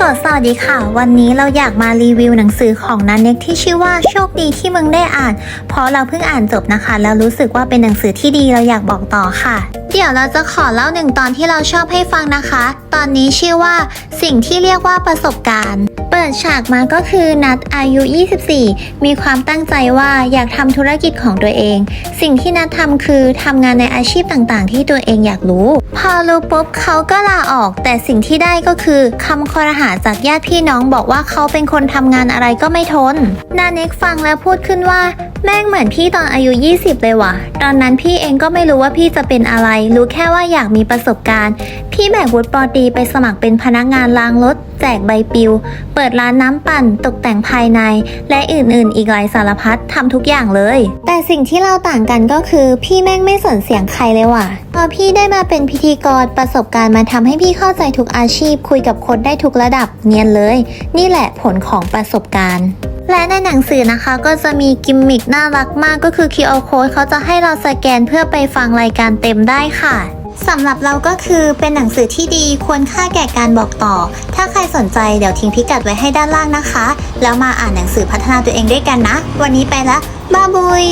กดสวัสดีค่ะ วันนี้เราอยากมารีวิวหนังสือของนันเน็กที่ชื่อว่าโชคดีที่มึงได้อ่าน เพราะเราเพิ่งอ่านจบนะคะ แล้วรู้สึกว่าเป็นหนังสือที่ดีเราอยากบอกต่อค่ะ เดี๋ยวเราจะขอเล่าหนึ่งตอนที่เราชอบให้ฟังนะคะ ตอนนี้ชื่อว่าสิ่งที่เรียกว่าประสบการณ์ เปิดฉากมาก็คือนัดอายุ 24 มีความตั้งใจว่าอยากทำธุรกิจของตัวเอง สิ่งที่นัดทำคือทำงานในอาชีพต่างๆ ที่ตัวเองอยากรู้ พอรู้ปุ๊บเขาก็ลาออก แต่สิ่งที่ได้ก็คือคำคอรหาจากญาติพี่น้องบอกว่าเขาเป็นคนทำงานอะไรก็ไม่ทน นาเน็กฟังแล้วพูดขึ้นว่า แม่งเหมือนพี่ตอนอายุ 20 เลยว่ะ ตอนนั้นพี่เองก็ไม่รู้ว่าพี่จะเป็นอะไรรู้แค่ว่าอยากมีประสบการณ์ พี่แบกวุฒิปอตีไปสมัครเป็นพนักงานล้างรถ แจกใบปลิว เปิดร้านน้ำปั่น ตกแต่งภายใน และอื่นๆ อีกหลายสารพัดทำทุกอย่างเลย แต่สิ่งที่เราต่างกันก็คือ พี่แม่งไม่สนเสียงใครเลยว่ะพอพี่ได้มาเป็นพิธีกรประสบการณ์มาทำให้พี่เข้าใจทุกอาชีพ คุยกับคนได้ทุกระดับเนียนเลย นี่แหละผลของประสบการณ์ และในหนังสือนะคะก็จะมีกิมมิคน่ารักมากก็คือ QR code เขาจะให้เราสแกนเพื่อไปฟังรายการเต็มได้ค่ะสำหรับเราก็คือเป็นหนังสือที่ดีควรค่าแก่การบอกต่อ ถ้าใครสนใจเดี๋ยวทิ้งพิกัดไว้ให้ด้านล่างนะคะ แล้วมาอ่านหนังสือพัฒนาตัวเองด้วยกันนะ วันนี้ไปละบ้าบุย